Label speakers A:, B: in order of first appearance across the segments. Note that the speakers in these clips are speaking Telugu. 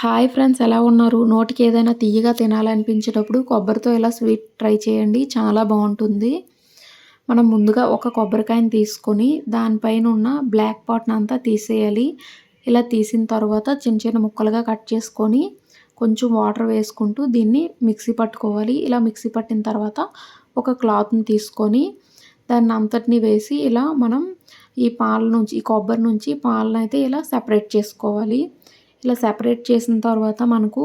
A: హాయ్ ఫ్రెండ్స్ ఎలా ఉన్నారు? నోటికి ఏదైనా తీయగా తినాలనిపించేటప్పుడు కొబ్బరితో ఇలా స్వీట్ ట్రై చేయండి చాలా బాగుంటుంది. మనం ముందుగా ఒక కొబ్బరికాయని తీసుకొని దానిపైన ఉన్న బ్లాక్ పాట్ని అంతా తీసేయాలి. ఇలా తీసిన తర్వాత చిన్న చిన్న ముక్కలుగా కట్ చేసుకొని కొంచెం వాటర్ వేసుకుంటూ దీన్ని మిక్సీ పట్టుకోవాలి. ఇలా మిక్సీ పట్టిన తర్వాత ఒక క్లాత్ని తీసుకొని దాన్ని అంతటిని వేసి ఇలా మనం ఈ పాల నుంచి ఈ కొబ్బరి నుంచి పాలను అయితే ఇలా సెపరేట్ చేసుకోవాలి. ఇలా సెపరేట్ చేసిన తర్వాత మనకు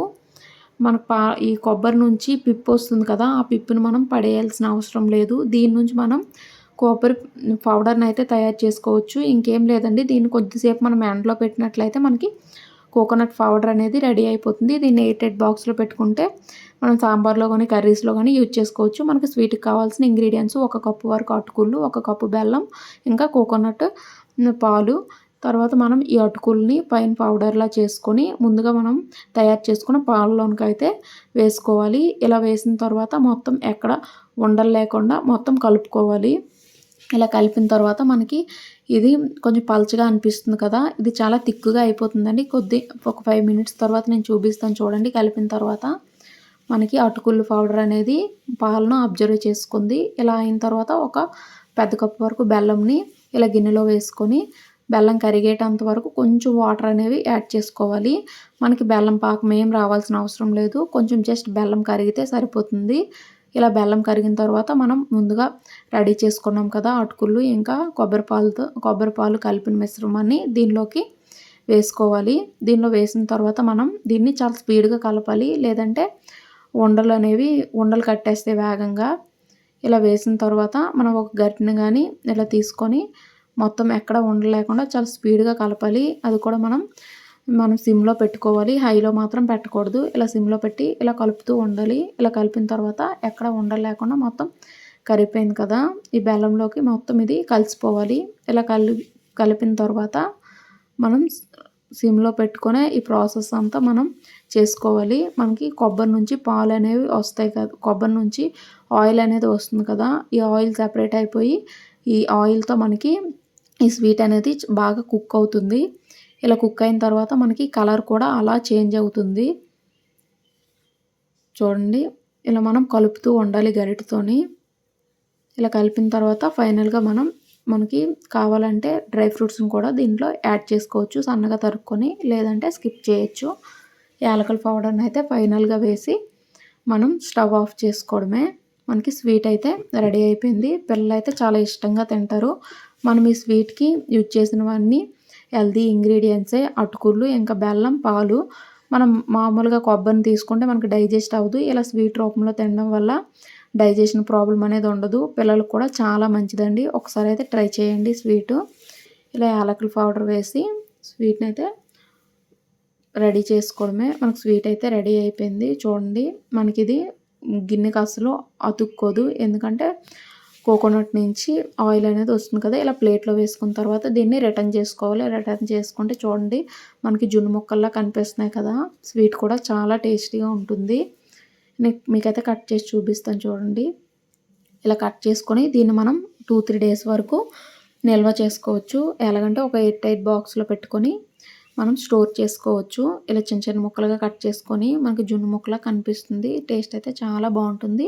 A: మన పా ఈ కొబ్బరి నుంచి పిప్పు వస్తుంది కదా ఆ పిప్పును మనం పడేయాల్సిన అవసరం లేదు. దీని నుంచి మనం కొబ్బరి పౌడర్ని అయితే తయారు చేసుకోవచ్చు. ఇంకేం లేదండి దీన్ని కొద్దిసేపు మనం ఎండలో పెట్టినట్లయితే మనకి కోకోనట్ పౌడర్ అనేది రెడీ అయిపోతుంది. దీన్ని ఎయిటెడ్ బాక్స్లో పెట్టుకుంటే మనం సాంబార్లో కానీ కర్రీస్లో కానీ యూజ్ చేసుకోవచ్చు. మనకి స్వీట్కి కావాల్సిన ఇంగ్రీడియంట్స్ ఒక కప్పు వరకు అటుకుళ్ళు ఒక కప్పు బెల్లం ఇంకా కోకోనట్ పాలు తర్వాత మనం ఈ అటుకుల్ని పైన పౌడర్లా చేసుకొని ముందుగా మనం తయారు చేసుకున్న పాలలోనికి అయితే వేసుకోవాలి. ఇలా వేసిన తర్వాత మొత్తం ఎక్కడ ఉండలు లేకుండా మొత్తం కలుపుకోవాలి. ఇలా కలిపిన తర్వాత మనకి ఇది కొంచెం పల్చగా అనిపిస్తుంది కదా. ఇది చాలా థిక్గా అయిపోతుందండి. కొద్ది ఒక ఫైవ్ మినిట్స్ తర్వాత నేను చూపిస్తాను చూడండి. కలిపిన తర్వాత మనకి అటుకులు పౌడర్ అనేది పాలను అబ్జర్వ్ చేసుకుంది. ఇలా అయిన తర్వాత ఒక పెద్ద కప్పు వరకు బెల్లంని ఇలా గిన్నెలో వేసుకొని బెల్లం కరిగేటంత వరకు కొంచెం వాటర్ అనేవి యాడ్ చేసుకోవాలి. మనకి బెల్లం పాకం ఏం రావాల్సిన అవసరం లేదు. కొంచెం జస్ట్ బెల్లం కరిగితే సరిపోతుంది. ఇలా బెల్లం కరిగిన తర్వాత మనం ముందుగా రెడీ చేసుకున్నాం కదా అటుకులు ఇంకా కొబ్బరి పాలుతో కొబ్బరి పాలు కలిపిన మిశ్రమాన్ని దీనిలోకి వేసుకోవాలి. దీనిలో వేసిన తర్వాత మనం దీన్ని చాలా స్పీడ్గా కలపాలి. లేదంటే ఉండలు అనేవి ఉండలు కట్టేస్తే వేగంగా. ఇలా వేసిన తర్వాత మనం ఒక గట్టిని కానీ ఇలా తీసుకొని మొత్తం ఎక్కడ ఉండలేకుండా చాలా స్పీడ్గా కలపాలి. అది కూడా మనం మనం సిమ్లో పెట్టుకోవాలి. హైలో మాత్రం పెట్టకూడదు. ఇలా సిమ్లో పెట్టి ఇలా కలుపుతూ ఉండాలి. ఇలా కలిపిన తర్వాత ఎక్కడ ఉండలేకుండా మొత్తం కరిగిపోయింది కదా. ఈ బెల్లంలోకి మొత్తం ఇది కలిసిపోవాలి. ఇలా కలి కలిపిన తర్వాత మనం సిమ్లో పెట్టుకునే ఈ ప్రాసెస్ అంతా మనం చేసుకోవాలి. మనకి కొబ్బరి నుంచి పాలు అనేవి వస్తాయి కదా. కొబ్బరి నుంచి ఆయిల్ అనేది వస్తుంది కదా. ఈ ఆయిల్ సెపరేట్ అయిపోయి ఈ ఆయిల్తో మనకి ఈ స్వీట్ అనేది బాగా కుక్ అవుతుంది. ఇలా కుక్ అయిన తర్వాత మనకి కలర్ కూడా అలా చేంజ్ అవుతుంది. చూడండి. ఇలా మనం కలుపుతూ ఉండాలి గరిటతోని. ఇలా కలిపిన తర్వాత ఫైనల్గా మనం మనకి కావాలంటే డ్రై ఫ్రూట్స్ని కూడా దీంట్లో యాడ్ చేసుకోవచ్చు. సన్నగా తరుక్కొని లేదంటే స్కిప్ చేయొచ్చు. యాలకల పౌడర్ని అయితే ఫైనల్గా వేసి మనం స్టవ్ ఆఫ్ చేసుకోవడమే. మనకి స్వీట్ అయితే రెడీ అయిపోయింది. పిల్లలు అయితే చాలా ఇష్టంగా తింటారు. మనం ఈ స్వీట్కి యూజ్ చేసినవన్నీ హెల్దీ ఇంగ్రీడియంట్సే అటుకులు ఇంకా బెల్లం పాలు. మనం మామూలుగా కొబ్బరిని తీసుకుంటే మనకి డైజెస్ట్ అవ్వదు. ఇలా స్వీట్ రూపంలో తినడం వల్ల డైజెషన్ ప్రాబ్లం అనేది ఉండదు. పిల్లలకు కూడా చాలా మంచిదండి. ఒకసారి అయితే ట్రై చేయండి స్వీటు. ఇలా యాలకుల పౌడర్ వేసి స్వీట్ని అయితే రెడీ చేసుకోవడమే. మనకు స్వీట్ అయితే రెడీ అయిపోయింది. చూడండి మనకి ఇది గిన్నెకి అసలు అతుక్కోదు. ఎందుకంటే కోకోనట్ నుంచి ఆయిల్ అనేది వస్తుంది కదా ఇలా ప్లేట్లో వేసుకున్న తర్వాత దీన్ని రిటర్న్ చేసుకోవాలి. రిటర్న్ చేసుకుంటే చూడండి మనకి జున్ను ముక్కల్లా కనిపిస్తున్నాయి కదా స్వీట్ కూడా చాలా టేస్టీగా ఉంటుంది. మీకైతే కట్ చేసి చూపిస్తాను చూడండి. ఇలా కట్ చేసుకొని దీన్ని మనం టూ త్రీ డేస్ వరకు నిల్వ చేసుకోవచ్చు. ఎలాగంటే ఒక ఎయిట్ ఎయిట్ బాక్స్లో పెట్టుకొని మనం స్టోర్ చేసుకోవచ్చు. ఇలా చిన్న చిన్న ముక్కలుగా కట్ చేసుకొని మనకి జున్ను ముక్కలా కనిపిస్తుంది. టేస్ట్ అయితే చాలా బాగుంటుంది.